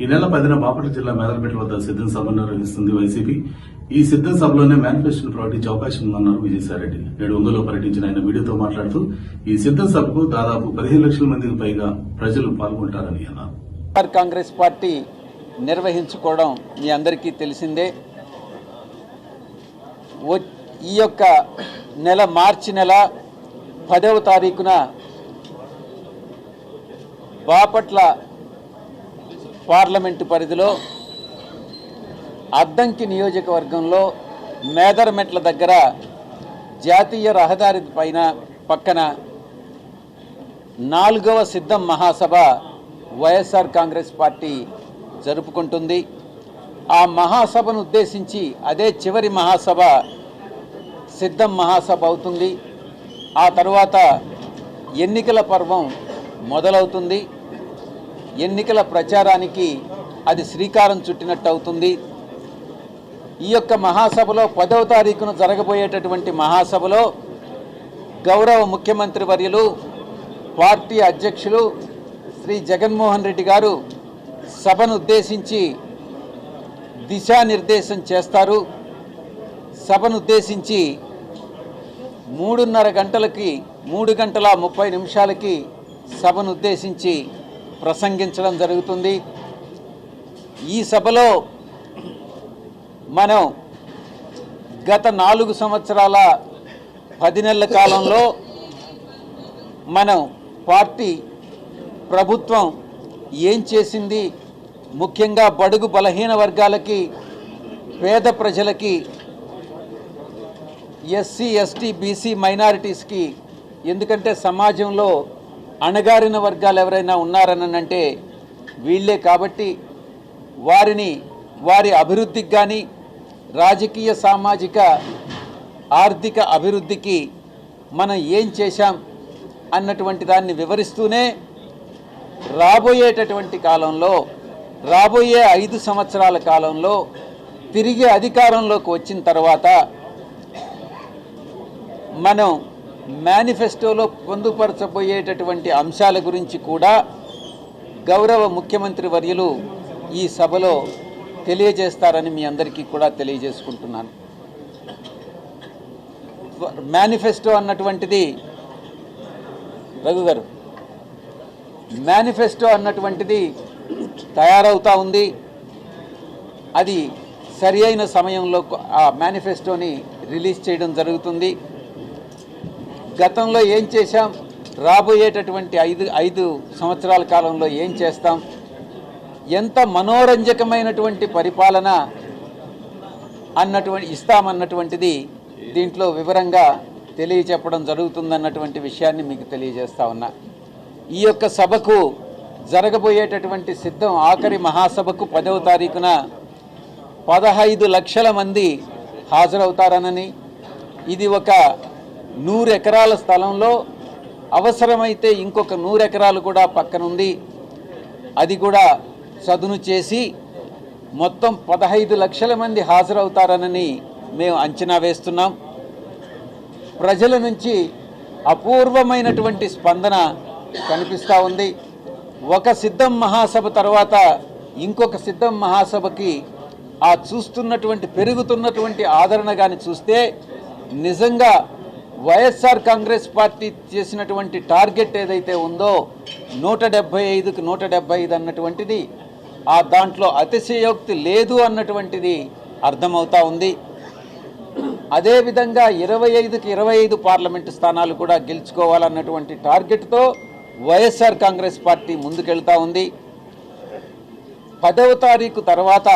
ఈ నెల పదిన బాపట్ల జిల్లా మేదలపేట వద్ద సిద్ధం సభను నిర్వహిస్తుంది వైసీపీ. ఈ సిద్ధం సభలోనే మేనిఫెస్టోను ప్రకటించే అవకాశం ఉందన్నారు విజయసాయిరెడ్డి. నేడు ఒంగోలు పర్యటించిన ఆయన మీడియాతో మాట్లాడుతూ ఈ సిద్ధం సభకు దాదాపు పదిహేను లక్షల మందికి పైగా ప్రజలు పాల్గొంటారని అన్నారు. కాంగ్రెస్ పార్టీ నిర్వహించుకోవడం మీ అందరికీ తెలిసిందే. ఈ యొక్క నెల మార్చి నెల పదవ తారీఖున బాపట్ల పార్లమెంటు పరిధిలో అద్దంకి నియోజకవర్గంలో మేదరమెట్ల దగ్గర జాతీయ రహదారి పైన పక్కన నాలుగవ సిద్ధం మహాసభ వైఎస్ఆర్ కాంగ్రెస్ పార్టీ జరుపుకుంటుంది. ఆ మహాసభను ఉద్దేశించి అదే చివరి మహాసభ సిద్ధం మహాసభ అవుతుంది. ఆ తర్వాత ఎన్నికల పర్వం మొదలవుతుంది. ఎన్నికల ప్రచారానికి అది శ్రీకారం చుట్టినట్టు అవుతుంది ఈ యొక్క మహాసభలో పదవ తారీఖున జరగబోయేటటువంటి మహాసభలో గౌరవ ముఖ్యమంత్రి వర్యులు పార్టీ అధ్యక్షులు శ్రీ జగన్మోహన్ రెడ్డి గారు సభను ఉద్దేశించి దిశానిర్దేశం చేస్తారు. సభను ఉద్దేశించి మూడున్నర గంటలకి మూడు గంటల ముప్పై నిమిషాలకి సభను ఉద్దేశించి ప్రసంగించడం జరుగుతుంది. ఈ సభలో మనం గత నాలుగు సంవత్సరాల పది నెలల కాలంలో మనం పార్టీ ప్రభుత్వం ఏం చేసింది? ముఖ్యంగా బడుగు బలహీన వర్గాలకి పేద ప్రజలకి ఎస్సీ ఎస్టీ బీసీ మైనారిటీస్కి ఎందుకంటే సమాజంలో అణగారిన వర్గాలు ఎవరైనా ఉన్నారనంటే వీళ్ళే కాబట్టి వారిని వారి అభివృద్ధికి కానీ రాజకీయ సామాజిక ఆర్థిక అభివృద్ధికి మనం ఏం చేశాం అన్నటువంటి దాన్ని వివరిస్తూనే రాబోయేటటువంటి కాలంలో రాబోయే ఐదు సంవత్సరాల కాలంలో తిరిగి అధికారంలోకి వచ్చిన తర్వాత మనం మేనిఫెస్టోలో పొందుపరచబోయేటటువంటి అంశాల గురించి కూడా గౌరవ ముఖ్యమంత్రి వర్యులు ఈ సభలో తెలియజేస్తారని మీ అందరికీ కూడా తెలియజేసుకుంటున్నాను. మేనిఫెస్టో అన్నటువంటిది రఘు గారు మేనిఫెస్టో అన్నటువంటిది తయారవుతూ ఉంది. అది సరి అయిన సమయంలో ఆ మేనిఫెస్టోని రిలీజ్ చేయడం జరుగుతుంది. గతంలో ఏం చేశాం? రాబోయేటటువంటి ఐదు ఐదు సంవత్సరాల కాలంలో ఏం చేస్తాం? ఎంత మనోరంజకమైనటువంటి పరిపాలన అన్నటువంటి ఇస్తామన్నటువంటిది దీంట్లో వివరంగా తెలియచెప్పడం జరుగుతుందన్నటువంటి విషయాన్ని మీకు తెలియజేస్తా ఉన్నా. ఈ యొక్క సభకు జరగబోయేటటువంటి సిద్ధం ఆఖరి మహాసభకు పదవ తారీఖున పదహైదు లక్షల మంది హాజరవుతారనని ఇది ఒక నూరు ఎకరాల స్థలంలో అవసరమైతే ఇంకొక నూరు ఎకరాలు కూడా పక్కనుంది. అది కూడా చదును చేసి మొత్తం పదహైదు లక్షల మంది హాజరవుతారనని మేము అంచనా వేస్తున్నాం. ప్రజల నుంచి అపూర్వమైనటువంటి స్పందన కనిపిస్తూ ఉంది. ఒక సిద్ధం మహాసభ తర్వాత ఇంకొక సిద్ధం మహాసభకి ఆ చూస్తున్నటువంటి పెరుగుతున్నటువంటి ఆదరణ కానీ చూస్తే నిజంగా వైఎస్ఆర్ కాంగ్రెస్ పార్టీ చేసినటువంటి టార్గెట్ ఏదైతే ఉందో నూట డెబ్బై ఐదుకి నూట డెబ్బై ఐదు అన్నటువంటిది ఆ దాంట్లో అతిశయోక్తి లేదు అన్నటువంటిది అర్థమవుతా ఉంది. అదేవిధంగా ఇరవై ఐదుకి ఇరవై ఐదు పార్లమెంటు స్థానాలు కూడా గెలుచుకోవాలన్నటువంటి టార్గెట్తో వైఎస్ఆర్ కాంగ్రెస్ పార్టీ ముందుకెళ్తా ఉంది. పదవ తారీఖు తర్వాత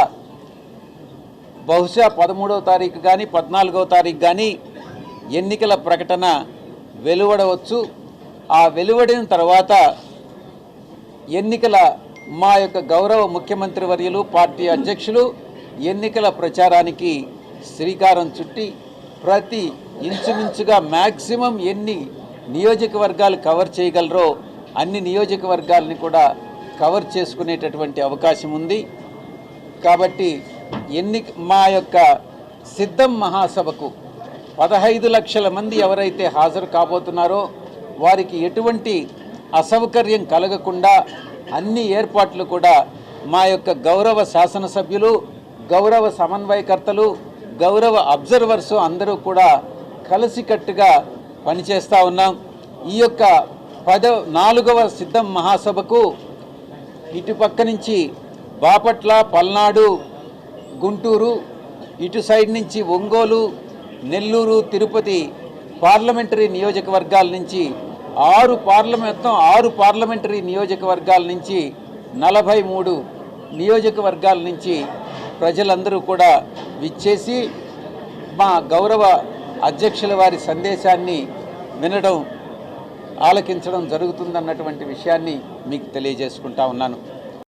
బహుశా పదమూడవ తారీఖు కానీ పద్నాలుగవ తారీఖు కానీ ఎన్నికల ప్రకటన వెలువడవచ్చు. ఆ వెలువడిన తర్వాత ఎన్నికల మా యొక్క గౌరవ ముఖ్యమంత్రి వర్యులు పార్టీ అధ్యక్షులు ఎన్నికల ప్రచారానికి శ్రీకారం చుట్టి ప్రతి ఇంచుమించుగా మ్యాక్సిమం ఎన్ని నియోజకవర్గాలు కవర్ చేయగలరో అన్ని నియోజకవర్గాలని కూడా కవర్ చేసుకునేటటువంటి అవకాశం ఉంది. కాబట్టి ఎన్ని మా యొక్క సిద్ధం మహాసభకు పదహైదు లక్షల మంది ఎవరైతే హాజరు కాబోతున్నారో వారికి ఎటువంటి అసౌకర్యం కలగకుండా అన్ని ఏర్పాట్లు కూడా మా యొక్క గౌరవ శాసనసభ్యులు గౌరవ సమన్వయకర్తలు గౌరవ అబ్జర్వర్స్ అందరూ కూడా కలిసికట్టుగా పనిచేస్తూ ఉన్నాం. ఈ యొక్క పద నాలుగవ సిద్ధం మహాసభకు ఇటుపక్క నుంచి బాపట్ల పల్నాడు గుంటూరు ఇటు సైడ్ నుంచి ఒంగోలు నెల్లూరు తిరుపతి పార్లమెంటరీ నియోజకవర్గాల నుంచి ఆరు పార్లమెంట్ మొత్తం ఆరు పార్లమెంటరీ నియోజకవర్గాల నుంచి నలభై మూడు నియోజకవర్గాల నుంచి ప్రజలందరూ కూడా విచ్చేసి మా గౌరవ అధ్యక్షుల వారి సందేశాన్ని వినడం ఆలకించడం జరుగుతుందన్నటువంటి విషయాన్ని మీకు తెలియజేసుకుంటా ఉన్నాను.